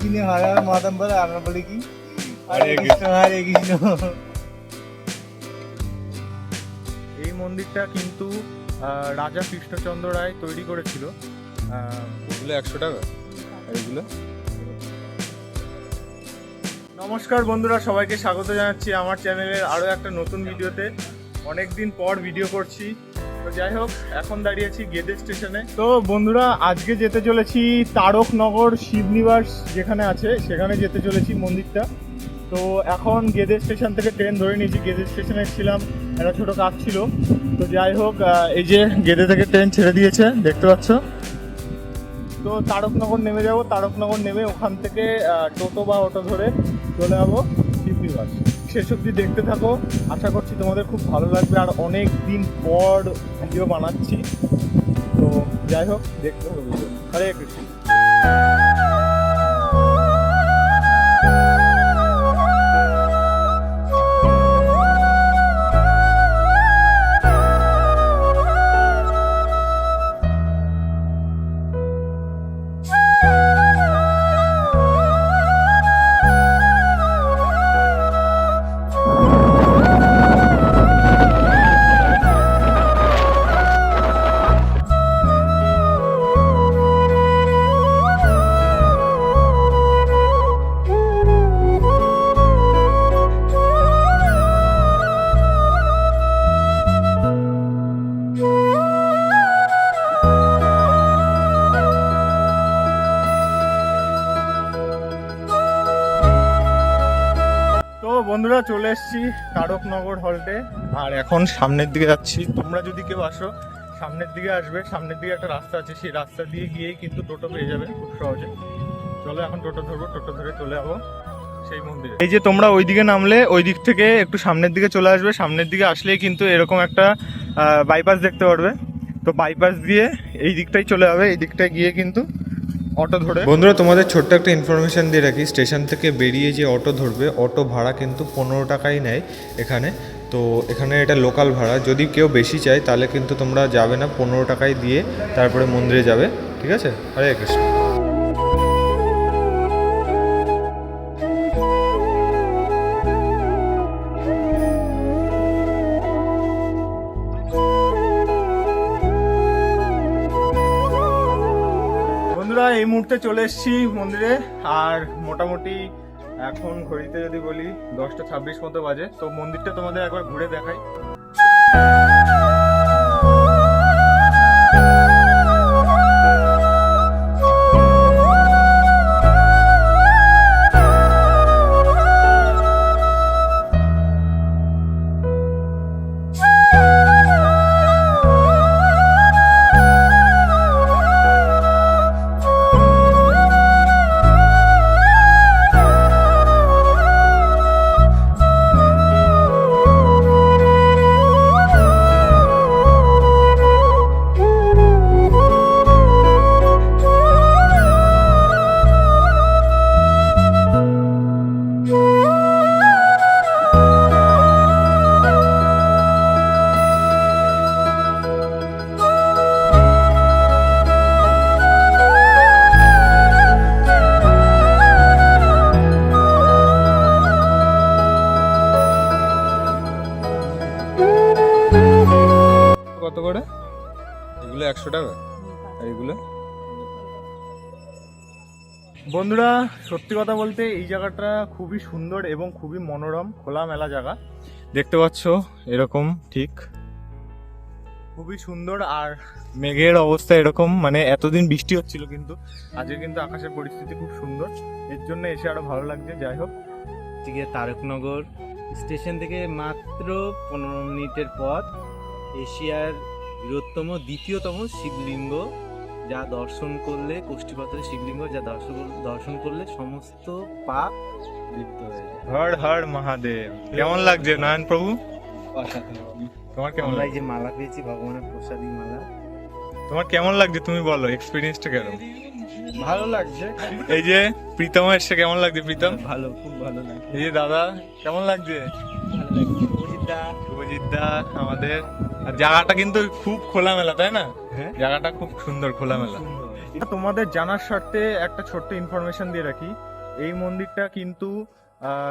তিনি হরে হরে মহাদেব বলে আমরা বলি কি? হরে কৃষ্ণ। হরে কৃষ্ণ। এই মন্দিরটা কিন্তু আহ, রাজা কৃষ্ণচন্দ্র রায় তৈরি করেছিল। এগুলো একশো টাকা। এগুলো? নমস্কার বন্ধুরা সবাইকে স্বাগত জানাচ্ছি আমার চ্যানেলের আরও একটা নতুন ভিডিওতে। অনেক দিন পর ভিডিও করছি। তো যাই হোক, এখন দাঁড়িয়েছি গেদে স্টেশনে। তো বন্ধুরা, আজকে যেতে চলেছি তারকনগর শিবনিবাস যেখানে আছে, সেখানে যেতে চলেছি মন্দিরটা। তো এখন গেদে স্টেশন থেকে ট্রেন ধরে নিয়েছি। গেদে স্টেশনে ছিলাম একটা ছোটো কাজ ছিল। তো যাই হোক এই যে গেদে থেকে ট্রেন ছেড়ে দিয়েছে, দেখতে পাচ্ছ? তো তারকনগর নেমে যাব। তারকনগর নেমে ওখান থেকে টোটো বা অটো ধরে চলে যাব শিবনিবাস। শেষ অবধি দেখতে থাকো। আশা করছি তোমাদের খুব ভালো লাগবে। আর অনেক দিন পর ভিডিও বানাচ্ছি। তো যাই হোক, দেখতে হবে হরে কৃষ্ণ। বন্ধুরা চলে এসেছি তারকনগর হলটে আর এখন সামনের দিকে যাচ্ছি। তোমরা যদি কেউ আসো, সামনের দিকে আসবে। সামনের দিকে একটা রাস্তা আছে। সেই রাস্তা দিয়ে গিয়েই কিন্তু টোটো পেয়ে যাবে খুব সহজে। চলো এখন টোটো ধরবো, টোটো ধরে চলে যাব সেই মন্দিরে। এই যে তোমরা ওই দিকে নামলে ওই দিক থেকে একটু সামনের দিকে চলে আসবে। সামনের দিকে আসলেই কিন্তু এরকম একটা বাইপাস দেখতে পারবে। তো বাইপাস দিয়ে এই দিকটাই চলে যাবে। এই দিকটায় গিয়ে কিন্তু অটো ধরে। বন্ধুরা, তোমাদের ছোট্ট একটা ইনফরমেশান দিয়ে রাখি। স্টেশন থেকে বেরিয়ে যে অটো ধরবে, অটো ভাড়া কিন্তু পনেরো টাকাই নেয় এখানে। তো এখানে এটা লোকাল ভাড়া। যদি কেউ বেশি চায়, তাহলে কিন্তু তোমরা যাবে না, পনেরো টাকাই দিয়ে তারপরে মন্দিরে যাবে। ঠিক আছে? হরে কৃষ্ণ। এই মুহূর্তে চলে এসেছি মন্দিরে, আর মোটামুটি এখন ঘড়িতে যদি বলি দশটা ছাব্বিশ মতো বাজে। তো মন্দিরটা তোমাদের একবার ঘুরে দেখাই। কত করে? এগুলো একশো টাকা। আর এগুলো? বন্ধুরা সত্যি কথা বলতে এই জায়গাটা খুবই সুন্দর এবং খুবই মনোরম খোলামেলা জায়গা। দেখতে পাচ্ছ এরকম ঠিক। খুবই সুন্দর আর মেঘের অবস্থা এরকম মানে এতদিন বৃষ্টি হচ্ছিল কিন্তু। আজকে কিন্তু আকাশের পরিস্থিতি খুব সুন্দর। এর জন্য এসে আরও ভালো লাগছে যাই হোক। থেকে তারকনগর স্টেশন থেকে মাত্র পনেরো মিনিটের পথ। এশিয়ার বৃহত্তম দ্বিতীয়তম শিবলিঙ্গ যা দর্শন করলে কোষ্ঠীপাথরের শিবলিঙ্গ যা দর্শন দর্শন করলে সমস্ত পাপ লিপ্ত হয়ে যায়। হর হর মহাদেব। কেমন লাগছে নয়ন প্রভু? তোমার কেমন লাগছে? যে মালা পেয়েছি ভগবানের প্রসাদী মালা। তোমার কেমন লাগছে তুমি বলো এক্সপিরিয়েন্সটা কেমন ভালো লাগছে। এই যে প্রীতম এসছে কেমন লাগছে প্রীতম? ভালো খুব ভালো লাগছে। এই যে দাদা কেমন লাগছে? ভালো লাগছে। শুভজিৎ দা আমাদের আর জায়গাটা কিন্তু খুব খোলামেলা তাই না? হ্যাঁ। জায়গাটা খুব সুন্দর খোলামেলা। তোমাদের জানার স্বার্থে একটা ছোট্ট ইনফরমেশন দিয়ে রাখি। এই মন্দিরটা কিন্তু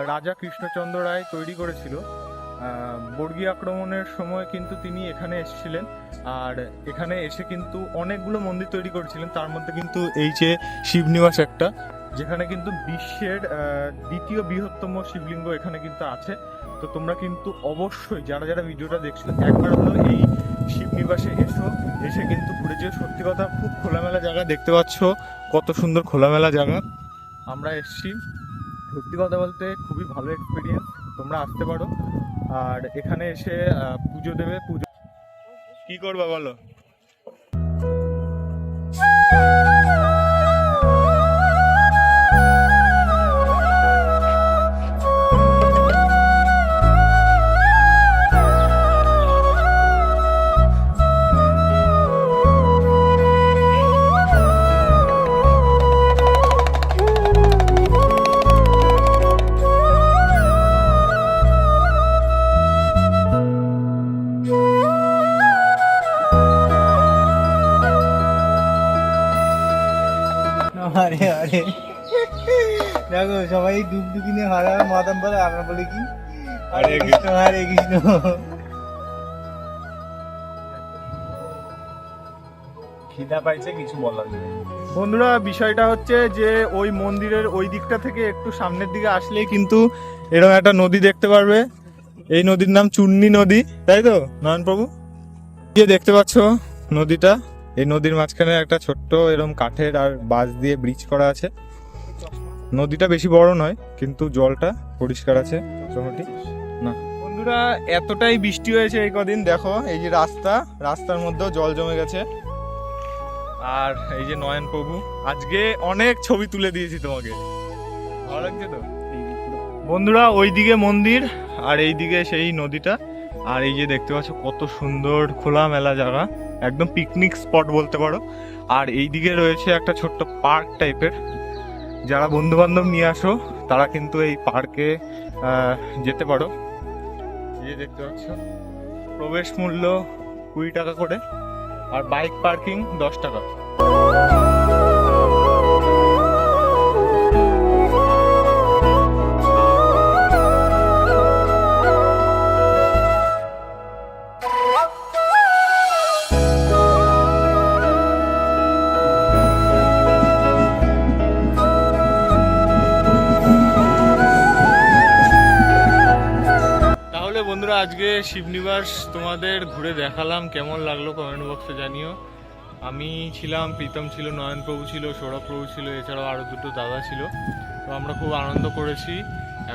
রাজা কৃষ্ণচন্দ্র রায় তৈরি করেছিল। বর্গী আক্রমণের সময় কিন্তু তিনি এখানে এসেছিলেন। আর এখানে এসে কিন্তু অনেকগুলো মন্দির তৈরি করেছিলেন। তার মধ্যে কিন্তু এই যে শিবনিবাস একটা যেখানে কিন্তু বিশ্বের আহ, দ্বিতীয় বৃহত্তম শিবলিঙ্গ এখানে কিন্তু আছে। তো তোমরা কিন্তু অবশ্যই যারা যারা ভিডিওটা দেখছ একবার হলো এই শিবনিবাসে এসো, এসে কিন্তু ঘুরে যেও। সত্যি কথা, খুব খোলামেলা জায়গা দেখতে পাচ্ছ, কত সুন্দর খোলামেলা জায়গা। আমরা এসছি। সত্যি কথা বলতে খুবই ভালো এক্সপিরিয়েন্স তোমরা আসতে পারো। আর এখানে এসে পুজো দেবে, পুজো কি করবা বলো? দেখো সবাই ডুবডুবি নিয়ে হারা মাদাম বলে আমরা বলি কি? হরে কৃষ্ণ হরে কৃষ্ণ। খিদা পাইছে কিছু বলার নেই। বন্ধুরা বিষয়টা হচ্ছে যে ওই মন্দিরের ওই দিকটা থেকে একটু সামনের দিকে আসলেই কিন্তু এরকম একটা নদী দেখতে পারবে। এই নদীর নাম চুন্নি নদী তাই তো নয়ন প্রভু যে দেখতে পাচ্ছ নদীটা। এই নদীর মাঝখানে একটা ছোট্ট এরকম কাঠের আর বাঁশ দিয়ে ব্রিজ করা আছে। নদীটা বেশি বড় নয়, কিন্তু জলটা পরিষ্কার আছে মোটামুটি না। বন্ধুরা, এতটাই বৃষ্টি হয়েছে এই কদিন, দেখো, এই যে রাস্তা, রাস্তার মধ্যেও জল জমে গেছে। আর এই যে নয়ন প্রভু, আজকে অনেক ছবি তুলে দিয়েছি তোমাকে। ভালো লাগছে তো? বন্ধুরা, ওইদিকে মন্দির, আর এইদিকে সেই নদীটা। আর এই যে দেখতে পাচ্ছ, কত সুন্দর খোলামেলা জায়গা, একদম পিকনিক স্পট বলতে পারো। আর এইদিকে রয়েছে একটা ছোট্ট পার্ক টাইপের যারা বন্ধু বান্ধব নিয়ে আসো, তারা কিন্তু এই পার্কে যেতে পারো। যে দেখতে পাচ্ছ, প্রবেশ মূল্য কুড়ি টাকা করে, আর বাইক পার্কিং দশ টাকা। আজকে শিবনিবাস তোমাদের ঘুরে দেখালাম, কেমন লাগল কমেন্ট বক্সে জানিও। আমি ছিলাম, প্রীতম ছিল, নয়নপ্রভু ছিল সৌরভ প্রভু ছিল, এছাড়াও আরও দুটো দাদা ছিল। তো আমরা খুব আনন্দ করেছি।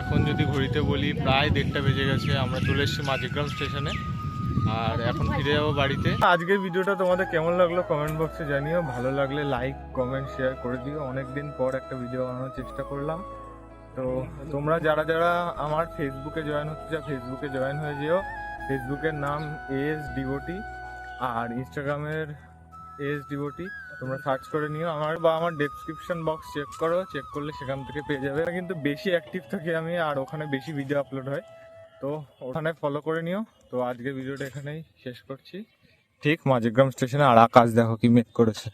এখন যদি ঘড়িতে বলি, প্রায় দেড়টা বেজে গেছে, আমরা চলে এসেছি মাঝিগ্রাম স্টেশনে। আর এখন ফিরে যাব বাড়িতে। আজকের ভিডিওটা তোমাদের কেমন লাগল কমেন্ট বক্সে জানিও। ভালো লাগলে লাইক কমেন্ট শেয়ার করে দিও। অনেক দিন পর একটা ভিডিও বানানোর চেষ্টা করলাম। তো তোমরা যারা যারা আমার ফেসবুকে জয়েন হতে চাও ফেসবুকে জয়েন হয়ে যেও ফেসবুকের নাম এস ডিভোটি আর ইনস্টাগ্রামের এস ডিভোটি তোমরা সার্চ করে নিও। আমার বা আমার ডেসক্রিপশন বক্স চেক করো চেক করলে সেখান থেকে পেয়ে যাবে। কিন্তু বেশি অ্যাক্টিভ থাকি আমি, আর ওখানে বেশি ভিডিও আপলোড হয়। তো ওখানে ফলো করে নিও। তো আজকের ভিডিওটা এখানেই শেষ করছি। ঠিক মাঝগ্রাম স্টেশনে আর আকাশ দেখো কি মেক করেছে।